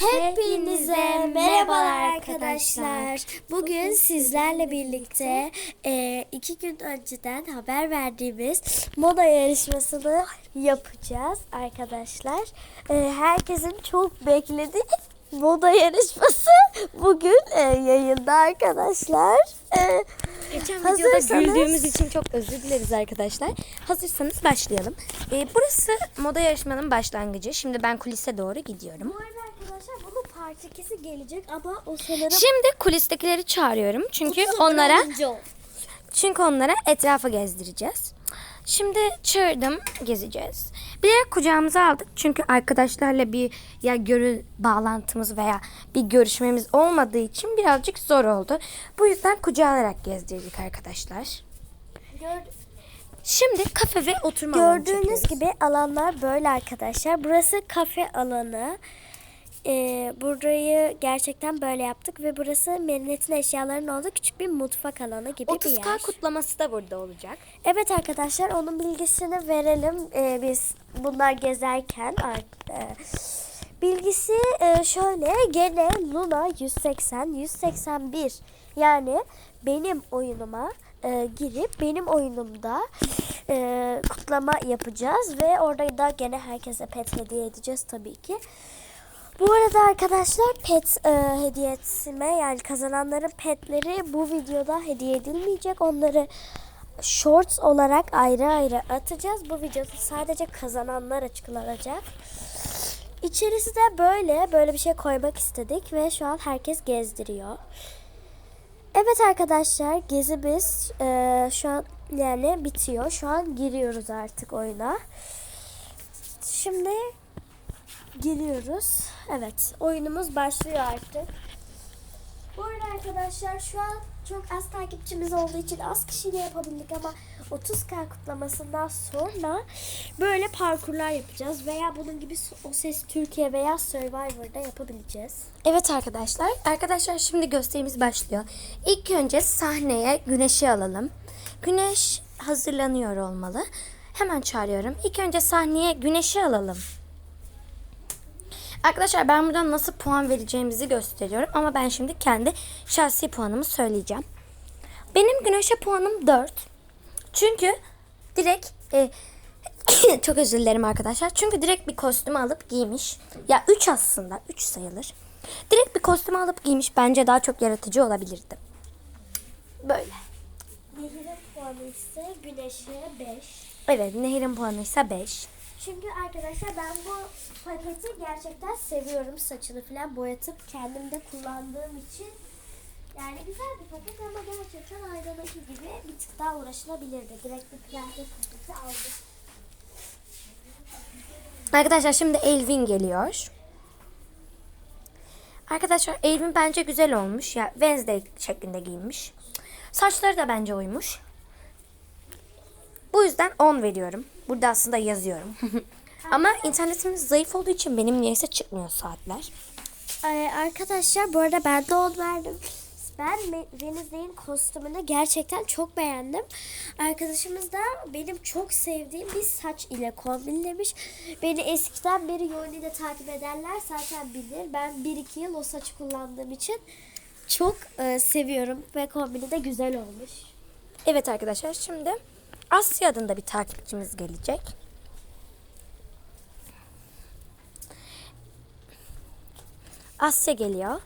Hepinize merhabalar arkadaşlar. Bugün sizlerle birlikte e, iki gün önceden haber verdiğimiz moda yarışmasını yapacağız arkadaşlar. E, herkesin çok beklediği moda yarışması bugün e, yayında arkadaşlar. E, Geçen videoda güldüğümüz için çok özür dileriz arkadaşlar. Hazırsanız başlayalım. Ee, burası moda yarışmanın başlangıcı. Şimdi ben kulise doğru gidiyorum. bu arada part 2'si gelecek ama o sanırım Şimdi kulistekileri çağırıyorum. Çünkü onlara çünkü onlara etrafı gezdireceğiz. Şimdi çağırdım gezeceğiz. Bilerek kucağımıza aldık. Çünkü arkadaşlarla bir ya görü bağlantımız veya bir görüşmemiz olmadığı için birazcık zor oldu. Bu yüzden kucağa alarak gezdirdik arkadaşlar. Gör- Şimdi kafe ve oturma alanı Gördüğünüz çekiyoruz. gibi alanlar böyle arkadaşlar. Burası kafe alanı. Ee, burayı gerçekten böyle yaptık ve burası Merinet'in eşyalarının olduğu küçük bir mutfak alanı gibi bir 30K yer. kutlaması da burada olacak. Evet arkadaşlar onun bilgisini verelim ee, biz bunlar gezerken. E, bilgisi e, şöyle gene Luna 180 181 yani benim oyunuma e, girip benim oyunumda e, kutlama yapacağız ve orada da gene herkese pet hediye edeceğiz tabii ki. Bu arada arkadaşlar pet e, hediye etme yani kazananların petleri bu videoda hediye edilmeyecek. Onları shorts olarak ayrı ayrı atacağız. Bu videoda sadece kazananlar açıklanacak. İçerisi de böyle böyle bir şey koymak istedik ve şu an herkes gezdiriyor. Evet arkadaşlar gezimiz e, şu an yani bitiyor. Şu an giriyoruz artık oyuna. Şimdi giriyoruz. Evet oyunumuz başlıyor artık. Bu arada arkadaşlar şu an çok az takipçimiz olduğu için az kişiyle yapabildik ama 30k kutlamasından sonra böyle parkurlar yapacağız veya bunun gibi O Ses Türkiye veya Survivor'da yapabileceğiz. Evet arkadaşlar. Arkadaşlar şimdi gösterimiz başlıyor. İlk önce sahneye Güneş'i alalım. Güneş hazırlanıyor olmalı. Hemen çağırıyorum. İlk önce sahneye Güneş'i alalım. Arkadaşlar ben buradan nasıl puan vereceğimizi gösteriyorum. Ama ben şimdi kendi şahsi puanımı söyleyeceğim. Benim Güneş'e puanım 4. Çünkü direkt e, çok özür dilerim arkadaşlar. Çünkü direkt bir kostüm alıp giymiş. Ya 3 aslında. 3 sayılır. Direkt bir kostüm alıp giymiş. Bence daha çok yaratıcı olabilirdi. Böyle. Nehir'in puanı ise Güneş'e 5. Evet Nehir'in puanı ise 5. Çünkü arkadaşlar ben bu paketi gerçekten seviyorum. Saçını falan boyatıp kendimde kullandığım için. Yani güzel bir paket ama gerçekten aynadaki gibi bir tık daha uğraşılabilirdi. Direkt bir plastik paketi aldım. Arkadaşlar şimdi Elvin geliyor. Arkadaşlar Elvin bence güzel olmuş. Ya Wednesday şeklinde giyinmiş. Saçları da bence uymuş. Bu yüzden 10 veriyorum. Burada aslında yazıyorum. Ama internetimiz zayıf olduğu için benim niyeyse çıkmıyor saatler. Ee, arkadaşlar bu arada ben de on verdim. Ben Wednesday'in kostümünü gerçekten çok beğendim. Arkadaşımız da benim çok sevdiğim bir saç ile kombinlemiş. Beni eskiden beri Yoni'de takip ederler zaten bilir. Ben 1-2 yıl o saçı kullandığım için çok e, seviyorum ve kombini de güzel olmuş. Evet arkadaşlar şimdi Asya adında bir takipçimiz gelecek. Asya geliyor.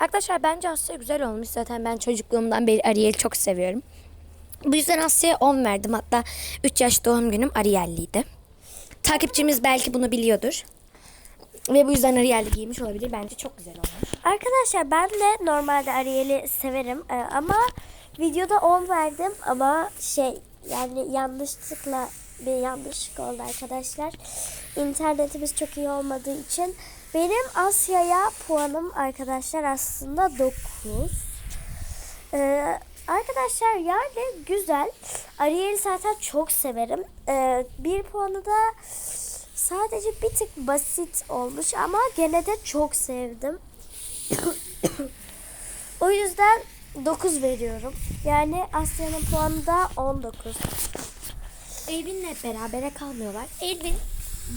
Arkadaşlar bence Asya güzel olmuş. Zaten ben çocukluğumdan beri Ariel'i çok seviyorum. Bu yüzden Asya'ya 10 verdim. Hatta 3 yaş doğum günüm Ariel'liydi. Takipçimiz belki bunu biliyordur. Ve bu yüzden Ariel'de giymiş olabilir. Bence çok güzel olmuş. Arkadaşlar ben de normalde Ariel'i severim e, ama videoda 10 verdim ama şey yani yanlışlıkla bir yanlışlık oldu arkadaşlar. İnternetimiz çok iyi olmadığı için benim Asya'ya puanım arkadaşlar aslında 9. Ee, arkadaşlar yani güzel. Ariel'i zaten çok severim. Ee, bir puanı da sadece bir tık basit olmuş ama gene de çok sevdim. o yüzden 9 veriyorum. Yani Asya'nın puanı da 19. Elvin'le berabere kalmıyorlar. Elvin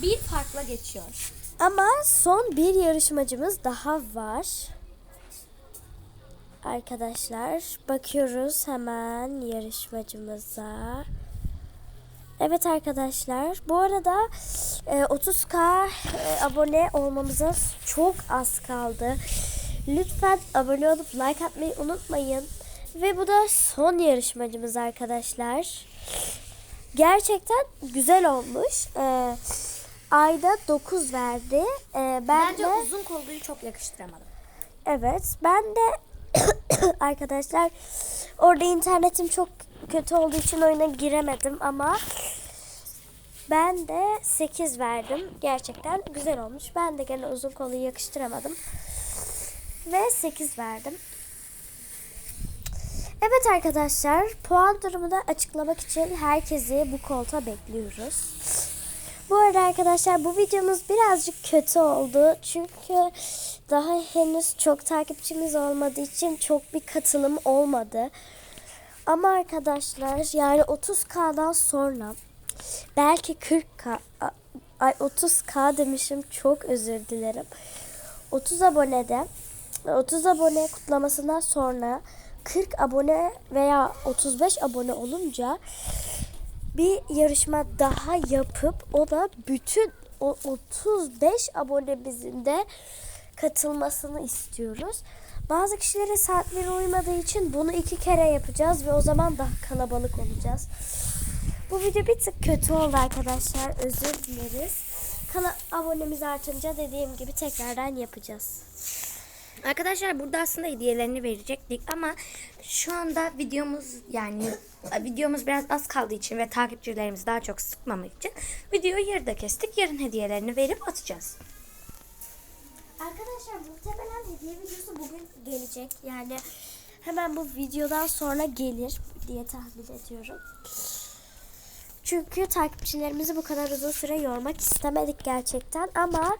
bir farkla geçiyor. Ama son bir yarışmacımız daha var. Arkadaşlar bakıyoruz hemen yarışmacımıza. Evet arkadaşlar bu arada e, 30k e, abone olmamıza çok az kaldı. Lütfen abone olup like atmayı unutmayın. Ve bu da son yarışmacımız arkadaşlar. Gerçekten güzel olmuş. E, ayda 9 verdi. E, ben Bence de uzun kolluyu çok yakıştıramadım. Evet, ben de arkadaşlar orada internetim çok kötü olduğu için oyuna giremedim ama ben de 8 verdim. Gerçekten güzel olmuş. Ben de gene uzun koluyu yakıştıramadım. Ve 8 verdim. Evet arkadaşlar, puan durumunu açıklamak için herkesi bu kolta bekliyoruz. Bu arada arkadaşlar bu videomuz birazcık kötü oldu. Çünkü daha henüz çok takipçimiz olmadığı için çok bir katılım olmadı. Ama arkadaşlar yani 30K'dan sonra belki 40K a- ay 30K demişim çok özür dilerim. 30 abonede 30 abone kutlamasından sonra 40 abone veya 35 abone olunca bir yarışma daha yapıp o da bütün o 35 abonemizin de katılmasını istiyoruz. Bazı kişilerin saatleri uymadığı için bunu iki kere yapacağız ve o zaman daha kalabalık olacağız. Bu video bir tık kötü oldu arkadaşlar. Özür dileriz. Kana abonemiz artınca dediğim gibi tekrardan yapacağız. Arkadaşlar burada aslında hediyelerini verecektik ama şu anda videomuz yani videomuz biraz az kaldığı için ve takipçilerimizi daha çok sıkmamak için videoyu yarıda kestik. Yarın hediyelerini verip atacağız. Arkadaşlar muhtemelen hediye videosu bugün gelecek. Yani hemen bu videodan sonra gelir diye tahmin ediyorum. Çünkü takipçilerimizi bu kadar uzun süre yormak istemedik gerçekten. Ama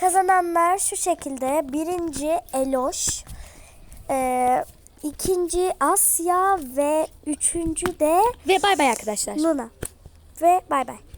kazananlar şu şekilde. Birinci Eloş, e, ikinci Asya ve üçüncü de Ve bay bay arkadaşlar. Luna. Ve bay bay.